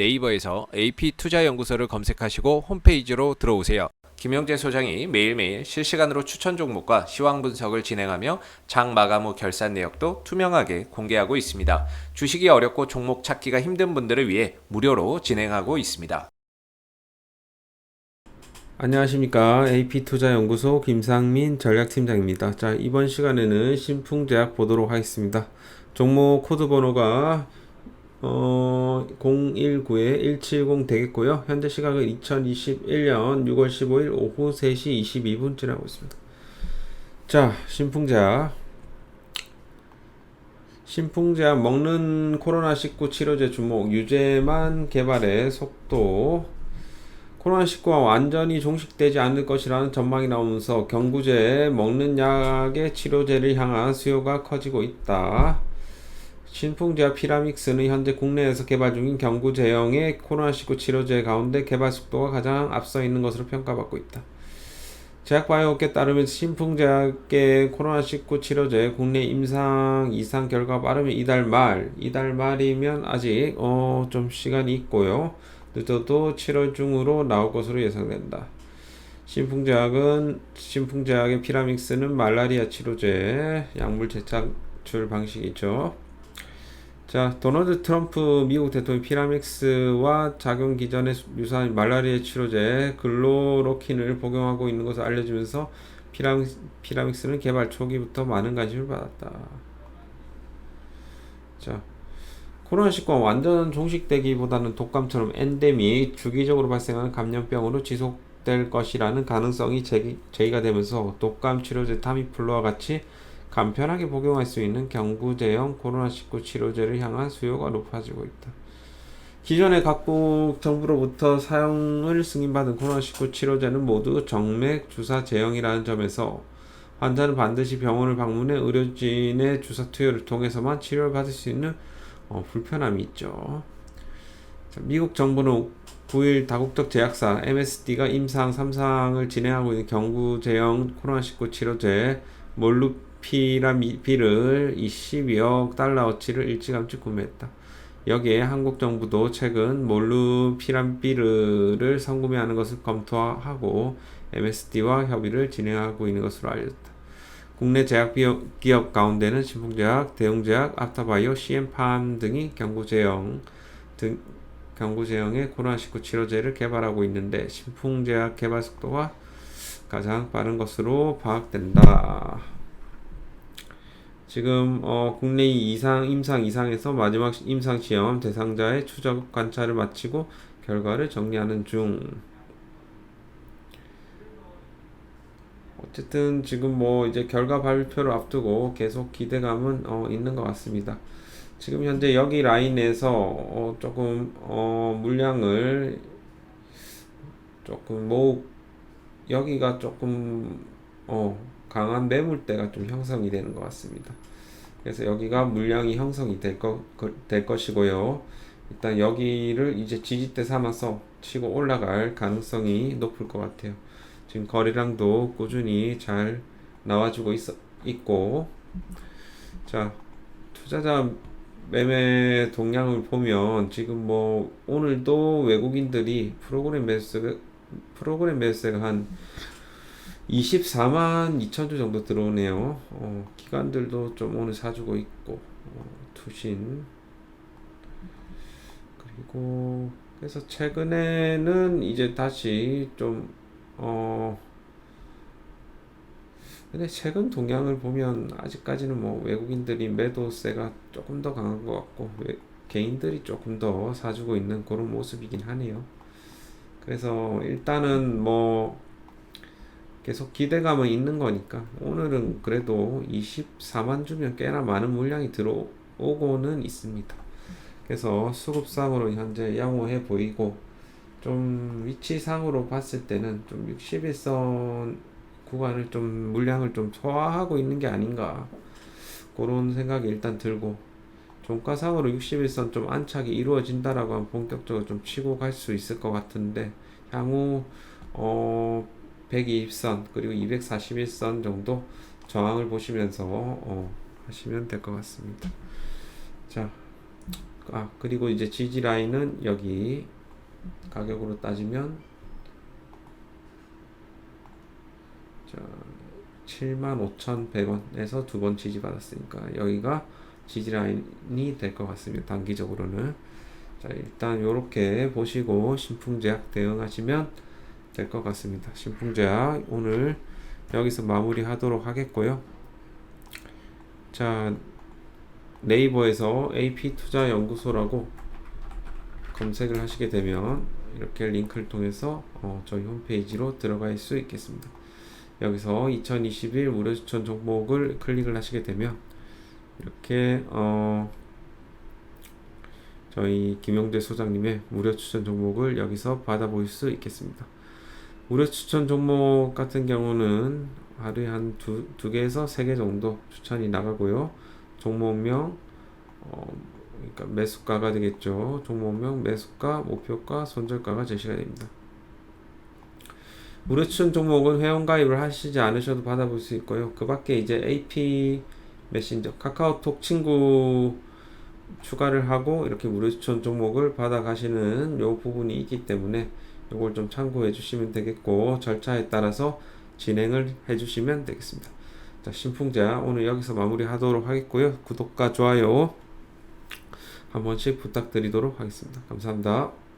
네이버에서 AP투자연구소를 검색하시고 홈페이지로 들어오세요. 김영재 소장이 매일매일 실시간으로 추천 종목과 시황 분석을 진행하며 장 마감 후 결산 내역도 투명하게 공개하고 있습니다. 주식이 어렵고 종목 찾기가 힘든 분들을 위해 무료로 진행하고 있습니다. 안녕하십니까 AP투자연구소 김상민 전략팀장입니다. 자 이번 시간에는 신풍제약 보도록 하겠습니다. 종목 코드 번호가 어, 019-170 되겠고요. 현재 시각은 2021년 6월 15일 오후 3시 22분 지나고 있습니다. 자 신풍제약 신풍제약 먹는 코로나19 치료제 주목 유제만 개발의 속도 코로나19가 완전히 종식되지 않을 것이라는 전망이 나오면서 경구제 먹는 약의 치료제를 향한 수요가 커지고 있다. 신풍제약 피라믹스는 현재 국내에서 개발 중인 경구 제형의 코로나19 치료제 가운데 개발 속도가 가장 앞서 있는 것으로 평가받고 있다. 제약바이오업계 따르면 신풍제약의 코로나19 치료제 국내 임상 이상 결과 빠르면 이달 말, 이달 말이면 아직 어, 좀 시간이 있고요. 늦어도 7월 중으로 나올 것으로 예상된다. 신풍제약은 신풍제약의 피라믹스는 말라리아 치료제 약물 재창출 방식이죠. 자, 도널드 트럼프 미국 대통령 피라믹스와 작용 기 전에 유사한 말라리아 치료제 글로로킨을 복용하고 있는 것으로 알려지면서 피라믹, 피라믹스 는 개발 초기부터 많은 관심을 받았다. 자, 코로나19가 완전 종식되기보다는 독감처럼 엔데믹 주기적으로 발생하는 감염병으로 지속될 것이라는 가능성이 제기, 제기가 되면서 독감 치료제 타미플루와 같이 간편하게 복용할 수 있는 경구제형 코로나19 치료제를 향한 수요가 높아지고 있다. 기존의 각국 정부로부터 사용을 승인받은 코로나19 치료제는 모두 정맥 주사 제형이라는 점에서 환자는 반드시 병원을 방문해 의료진의 주사 투여를 통해서만 치료를 받을 수 있는 어, 불편함이 있죠. 자, 미국 정부는 9일 다국적 제약사 MSD가 임상 3상을 진행하고 있는 경구제형 코로나19 치료제 몰루피라비를 22억 달러어치를 일찌감치 구매했다. 여기에 한국 정부도 최근 몰루피라비르를 선구매하는 것을 검토하고 MSD와 협의를 진행하고 있는 것으로 알렸다. 국내 제약 기업 가운데는 신풍제약, 대웅제약, 아타바이오, CM팜 등이 경구제형 등 경구제형의 코로나19 치료제를 개발하고 있는데 신풍제약 개발 속도가 가장 빠른 것으로 파악된다. 지금 어, 국내 이상 임상 이상에서 마지막 임상 시험 대상자의 추적 관찰을 마치고 결과를 정리하는 중. 어쨌든 지금 뭐 이제 결과 발표를 앞두고 계속 기대감은 어, 있는 것 같습니다. 지금 현재 여기 라인에서 어, 조금 어, 물량을 조금 뭐 여기가 조금 어, 강한 매물대가 좀 형성이 되는 것 같습니다. 그래서 여기가 물량이 형성이 될, 거, 될 것이고요. 일단 여기를 이제 지지대 삼아서 치고 올라갈 가능성이 높을 것 같아요. 지금 거래량도 꾸준히 잘 나와주고 있어, 있고 자 투자자 매매 동향을 보면 지금 뭐 오늘도 외국인들이 프로그램 매수가 프로그램 매수가 한 24만 2천 주 정도 들어오네요. 어, 기관들도 좀 오늘 사주고 있고 어, 투신 그리고 그래서 최근에는 이제 다시 좀 어, 근데 최근 동향을 보면 아직까지는 뭐 외국인들이 매도세가 조금 더 강한 것 같고 외, 개인들이 조금 더 사주고 있는 그런 모습이긴 하네요. 그래서 일단은 뭐 계속 기대감은 있는 거니까 오늘은 그래도 24만 주면 꽤나 많은 물량이 들어오고는 있습니다. 그래서 수급상으로 현재 양호해 보이고 좀 위치상으로 봤을 때는 좀 61선 구간을 좀 물량을 좀 소화하고 있는 게 아닌가 그런 생각이 일단 들고 종가상으로 61선 좀 안착이 이루어진다라고 하면 본격적으로 좀 치고 갈 수 있을 것 같은데 향후 어 120선 그리고 241선 정도 저항을 보시면서 어 하시면 될 것 같습니다. 자 아 그리고 이제 지지 라인은 여기 가격으로 따지면 자 75,100원에서 두 번 지지 받았으니까 여기가 지지 라인이 될 것 같습니다. 단기적으로는 자 일단 요렇게 보시고 신풍제약 대응하시면 될 것 같습니다. 신풍제약 오늘 여기서 마무리하도록 하겠고요. 자 네이버에서 AP 투자 연구소라고 검색을 하시게 되면 이렇게 링크를 통해서 어, 저희 홈페이지로 들어갈 수 있겠습니다. 여기서 2021 무료 추천 종목을 클릭을 하시게 되면 이렇게 어, 저희 김영재 소장님의 무료 추천 종목을 여기서 받아볼 수 있겠습니다. 무료 추천 종목 같은 경우는 하루에 한 두 두 개에서 세 개 정도 추천이 나가고요. 종목명 어, 그러니까 매수가가 되겠죠. 종목명, 매수가, 목표가, 손절가가 제시가 됩니다. 무료 추천 종목은 회원 가입을 하시지 않으셔도 받아볼 수 있고요. 그 밖에 이제 AP 메신저, 카카오톡 친구 추가를 하고 이렇게 무료 추천 종목을 받아가시는 요 부분이 있기 때문에 요걸 좀 참고해 주시면 되겠고 절차에 따라서 진행을 해 주시면 되겠습니다. 자, 신풍자 오늘 여기서 마무리하도록 하겠고요. 구독과 좋아요 한 번씩 부탁드리도록 하겠습니다. 감사합니다.